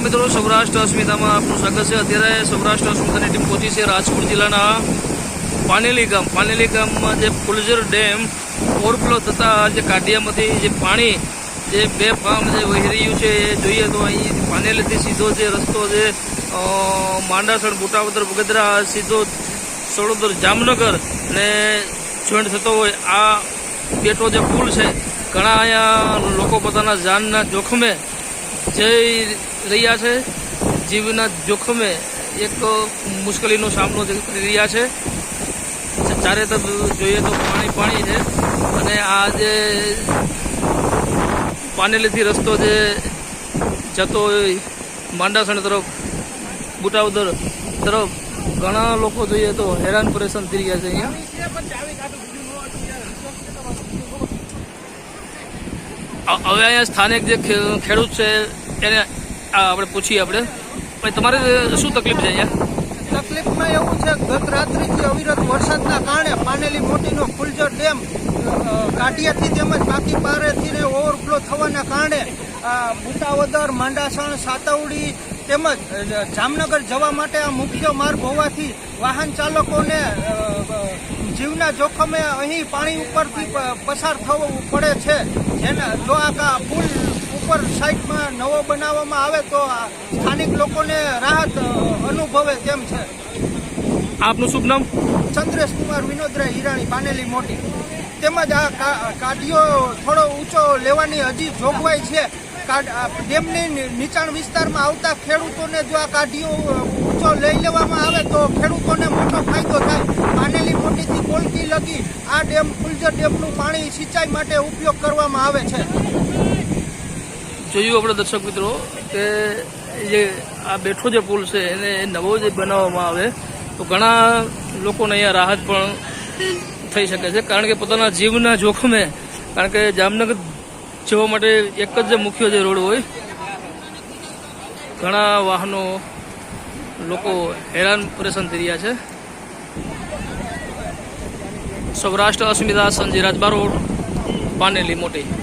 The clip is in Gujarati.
નમસ્કાર મિત્રો, સૌરાષ્ટ્ર અસ્મિતામાં આપનું સ્વાગત છે. અત્યારે સૌરાષ્ટ્ર અસ્મિતાની ટીમ પહોંચી છે રાજકોટ જિલ્લાના પાનેલી ગામ. પાનેલી ગામમાં જે ફુલઝર ડેમ, ઓવરફ્લો થતાં જે કાઢિયામાંથી જે પાણી, જે બે ફાર્મ જે વહી રહ્યું છે, એ જોઈએ તો અહીં પાનેલીથી સીધો જે રસ્તો છે માંડાસણ, બુટાવદર બગદરા સીધો સડોદર જામનગર ને જોઈન્ટ થતો હોય આ બેટો જે પુલ છે, ઘણા અહીંયા લોકો પોતાના જાનના જોખમે જઈ રહ્યા છે. જીવના જોખમે એક મુશ્કેલીનો સામનો કરી રહ્યા છે. ચારે તરફ જોઈએ તો પાણી પાણી છે અને આ જે પાનેલીથી રસ્તો જે જતો માંડાસણ તરફ, બુટાવદર તરફ ઘણા લોકો જોઈએ તો હેરાન પરેશાન થઈ રહ્યા છે અહીંયા. હવે અહીંયા સ્થાનિક જે ખેડૂત છે, એને આપણે પૂછીએ આપણે. ભાઈ, તમારે શું તકલીફ છે અહીંયા? તકલીફમાં એવું છે, ગત રાત્રિથી અવિરત વરસાદના કારણે પાનેલી મોટીનો ફુલજર ડેમ કાઢિયાથી તેમજ બાકી પારેથી ઓવરફ્લો થવાના કારણે બુટાવદર માંડાસણ, સાતવડી તેમજ જામનગર જવા માટે આ મુખ્ય માર્ગ હોવાથી વાહન ચાલકોને જીવના જોખમે અહીં પાણી ઉપરથી પસાર થવું પડે છે. જેના જો આ પુલ ઉપર સાઈડમાં નવો બનાવવામાં આવે તો સ્થાનિક લોકોને રાહત અનુભવે તેમ છે. આપનું શુભ નામ? ચંદ્રેશ કુમાર વિનોદરાય હિરાણી પાનેલી મોટી. તેમજ આ કાઢીઓ થોડો ઊંચો લેવાની હજી જોગવાઈ છે. ડેમની નીચાણ વિસ્તારમાં આવતા ખેડૂતોને જો આ કાઢીઓ ઊંચો લઈ લેવામાં આવે તો ખેડૂતોને મોટો ફાયદો થાય. પાનેલી મોટીથી કોલકી લગી આ ડેમ ફુલજર ડેમનું પાણી સિંચાઈ માટે ઉપયોગ કરવામાં આવે છે. જોયું આપણે દર્શક મિત્રો કે જે આ બેઠો જે પુલ છે એને નવો જે બનાવવામાં આવે, તો ઘણા લોકોને અહીંયા રાહત પણ થઈ શકે છે. કારણ કે પોતાના જીવના જોખમે, કારણ કે જામનગર જવા માટે એક જ મુખ્ય જે રોડ હોય, ઘણા વાહનો લોકો હેરાન પરેશાન થઈ રહ્યા છે. સૌરાષ્ટ્ર અસ્મિતા, સંજય રાજબારોડ, પાનેલી મોટી.